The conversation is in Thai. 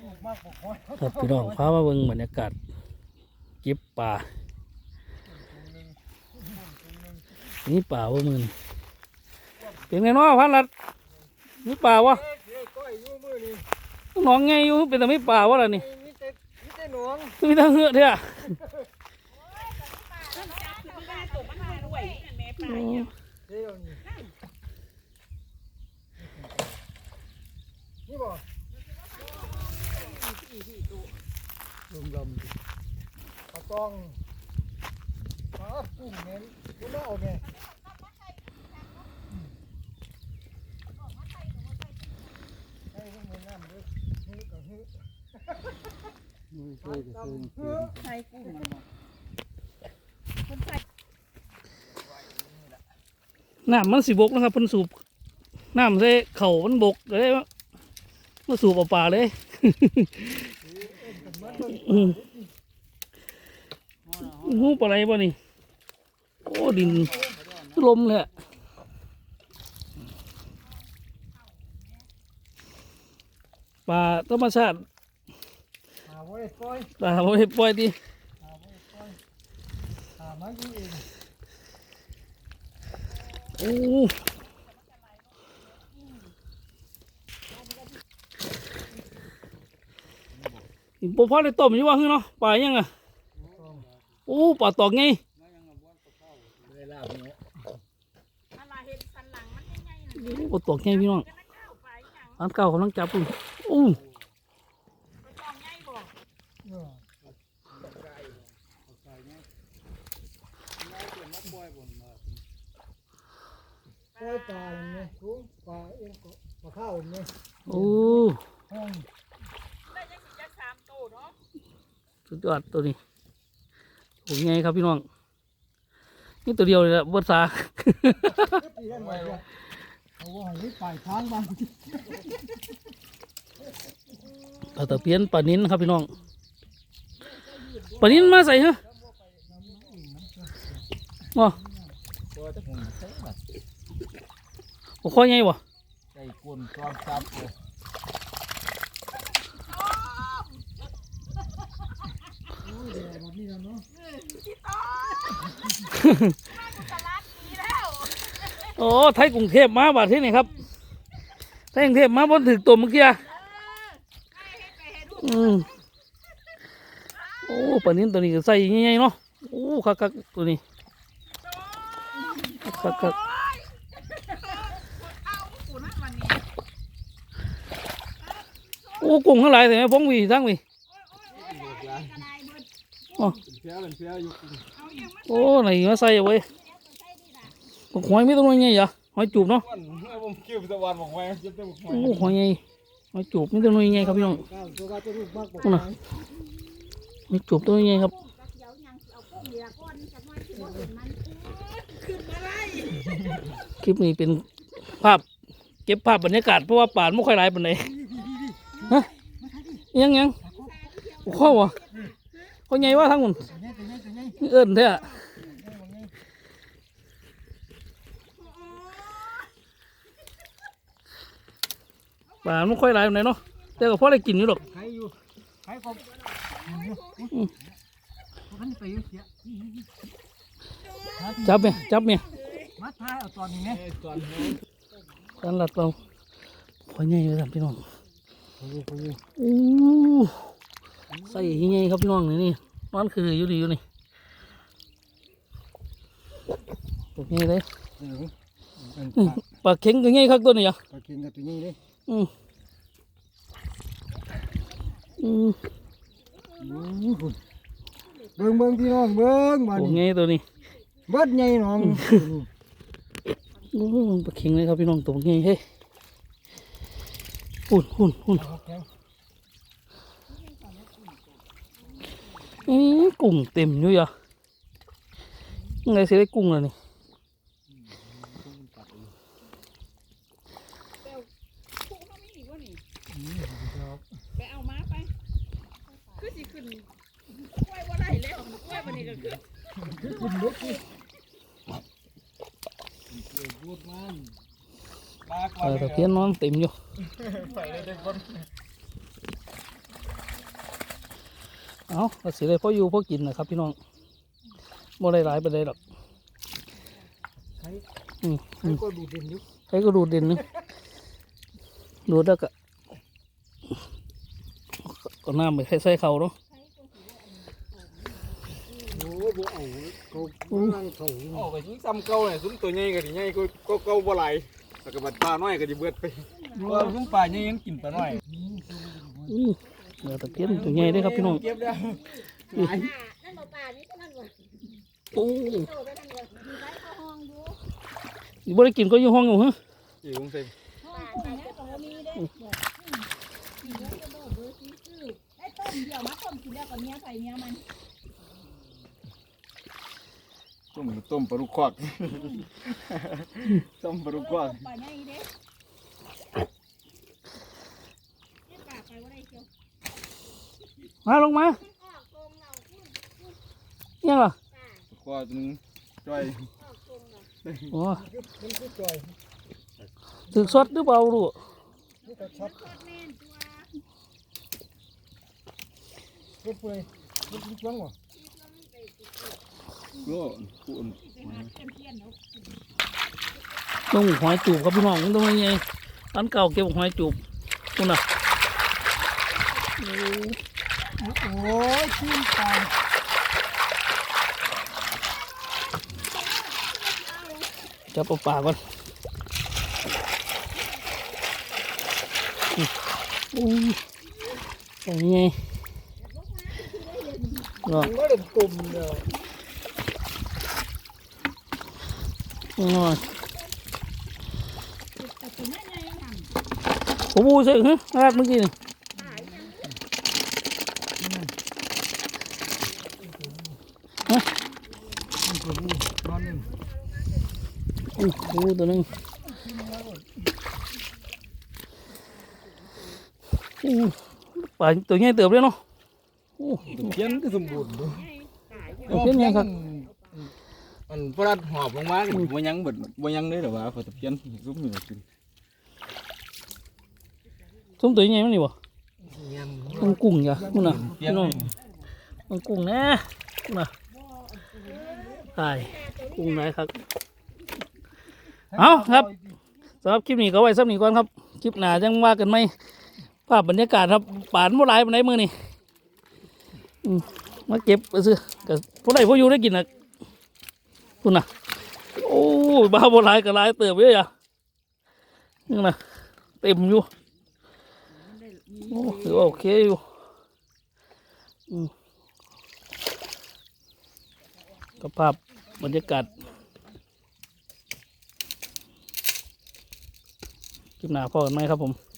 ลูกมากปกคอยครับพี่น้องพามาเบิ่งบรรยากาศเก็บป่า นี่ป่าว่ามือนเป็นไงนาะพันรัดนี่ป่าวะเอ้องไงอยู่เป็นแต่ไม่ป่าวะล่ะนี่มีแต่มีแต่หนองมีทางเหือเถอะ เดี๋ยวนี่นี่บ่ลมลม ปลาตองปลากุ้งเนี่ยคุณน่าเอาไงให้พวกมึงน้ำด้วยฮึกับฮึไปตำฮึใส่กุ้งมันบ่น้ำมันสิบกนะครับเพิ่นสูบน้ำใส่เข่ามันบกเลยมาสูบเอาป่าเลยอืม หูปลาไหลบ่นี่ โอ้ดินลมเลยอะปลาธรรมชาติหาไว้ปล่อยปลาบ่ได้ปล่อยดิหาไว้ปล่อยหามาอยู่เองโอ้ยบ่พอได้ต้มอยู่ว่าคือเนาะปลายังอะ อ้ปลาตอกไงโอ้ปลาตอกไงพี่น้องอันเก่ากำลังจับอยู่อู้ปต้องไงบ่เออปล่อยปลาเนี่ยปลาเองก็ปลาข้าวเนี่ยโอ้ได้ยังสิจักสามโตเนาะสุดยอดตัวนี้ โอ้ยไงครับพี่น้อง นี่ตัวเดียวเลยละบนสาปีนั้นมาเนี่ยเอาว่าให้ปลายทางบางปลาตะเพียนปลานิ้นครับพี่น้องปลานิ้นมาใส่ฮะว้าตัวจะหุ่นใช่ไหมหัวข้อไงวะใจกุนจอมจับเลย โอ้ยเดี๋ยวแบบนี้แล้วเนาะ ตลาดนี้แล้ว โอ้ไทยกรุงเทพมาบาดที่นี่ครับไทยกรุงเทพมาบนถึกตัวเมื่อกี้อะเออให้เฮ็ดไปเฮ็ดดูอืมโอ้ปลานิ้นตัวนี้ก็ใส่ยังไงเนาะโอ้คักคักๆตัวนี้คักคักเอากูนะวันนี้ๆโอ้กุ้งทั้งหลายแต่ไม่พ้องวีทั้งวีกระไดเบิดเพี้ยเป็นเพี้ยอยู่เอายังมา โอ้ไหนมาใส่เอาไว้หอยไม่ต้องไงเหรอหอยจูบเนาะผมคิวสวรรค์บอกไว้จะต้องบอกโอ้หอยไงหอยจูบไม่ต้องไงครับพี่น้องก้าวตัวว่าจะรูปมากกว่านั่นน่ะหอยจูบตัวน้อยไงครับคลิปนี้เป็นภาพเก็บภาพบรรยากาศเพราะว่าป่านไม่ค่อยหลายปานใดฮะยังยังข้าวะเขาไงว่าทั้งหมด ตัวนี้ตัวนี้ตัวนี้เอิ้นแท้อะป่านไม่ค่อยหลายปานใดเนาะแต่ก็พอได้กินอยู่หรอกใครอยู่ใครก็ท่านไปอยู่เสียจับเมียจับเมียมาทายเอาตอนนี้เนี่ยตอนนี้สันหลัดเราพอไงเลยครับพี่น้องโอ้โหอู้ใส่ยังไงครับพี่น้องนี่นี่นอนคืออยู่ดีอยู่นี่ ตกนี้เลยเออเป็นอืมปลาปลาเข็งก็ไงครับตัวนี้อะปลากินกับตัวนี้เลยอืมอืมโอ้โหคุณเบิ่งเบิ่งพี่น้องเบิ่งมาโอ้นี่ไงตัวนี้เบิดใหญ่น้องอู้ปลาเข็งเลยครับพี่น้องตัวไงเฮ้ยหุ่นหุ่นหุ่นอืมกุ้งเต็มอยู่อะยัง ไงสิได้กุ้งเลยนี่กุ้งเขามีอีกวะนี่ไปเอามาไป คือสิขึ้นกล้วยบ่ได้แล้วกล้วยวันนี้ก็คือคุณลุกนี่พูดมันปลาเออตะเพียนนอนเต็มอยู่ไปเลยเด็กคนเอาก็สิได้พ่ออยู่พ่อกินนะครับพี่น้อง บ่ได้หลายไปได้หรอกใครอืมใครก็ดูเด่นอยู่ใครก็ดูดเด่นนึงดูดแล้วก็ก็น้ำไปใส่เขาเนาะโอ้บ่เอาเขานั่งเขาโอ้ไปซุ้มซ้ำเก่าเลยซุ้มตัวใหญ่ก็ดีใหญ่ก็ก็เก่าบ่ไหลแล้วก็บัดปลาน้อยก็ดีเบิดไปว่าซุ้มปลาใหญ่ยังกินปลาน้อยอือเดี๋ยวตะเพียนตัวใหญ่เด้อครับพี่น้อง เก็บแล้ว นั่นบ่ป่านี่ก็นั่นบ่ โอ้โตไปนั่นบ่มีไว้เข้าห้องดูยบ่ได้กินก็อยู่ห้องอยู่ฮะอยู่ผมใส่ห้องคนนี้ก็มีเด้มีเด้จะบ่เบอร์ซื้อซื้อได้ต้มเดียวมาต้มกินแล้วก็เมียใส่เมียมันต้มต้มปลาลูกควักต้มปลาลูกควักป่าใหญ่เด้นี่ป่าไปบ่ได้เชียวมาลงมาออกตรงเราพูดยังล่ะป่าควักตัวนึงจ้อยออกตรงเราอ๋อมันคือจอยถึกสดหรือเปล่าลูกนี่ก็ชัดทอดแม่นตัวเปื่อยเปื่อยมันมีเปลืองวะโอ้ปุ่นไปหาเพี้ยนๆเนาะต้องหอยจูบครับพี่น้องมันต้องยังไงอันเก่าเก็บหอยจูบคุณน่ะโอ้ยชิ้นตา จับเอาปาก่อนอู้ยยังไงเนาะมันไม่ได้กลมเลยเนาะแต่ตัวนั้นไงผมบูใส่ฮะรากเมื่อกี้นี่ป่างมันกลมน อนนึงอู้หูตัวนึงอู้ปลาตัวใหญ่เติบเลยเนาะอู้เพี้ยนก็สมบูรณ์ดูตัวเพี้ยนไงครับมันพระหอบลงมาก็บ่ยังเบิดบ่ยังเลยหรอวะพอตะเพี้ยนซุ้มอยู่กินส้มตัวใหญ่มั้ยนี่บ่ยังมันกุ้งอย่าคุณน่ะเพี้ยนพี่น้องมันกุ้งแน่น่ะตายกุ้งไหนครับ เอาครับสำหรับคลิปนี้ก็ไว้สักนี้ก่อนครับ คลิปหน้าจังว่ากันไหมภาพบรรยากาศครับป่านบ่หลายปานใดมื้อนี้อืมาเก็บไปซื้อกับผู้ใดผู้อยู่ได้กินนะคุณนะโอ้บ้าบ่หลายก็หลายเติบเยอะอะนี่นะเต็มอยู่โอ้ถือว่าโอเคอยู่กับภาพบรรยากาศ คลิปหน้าพอกันไหมครับผม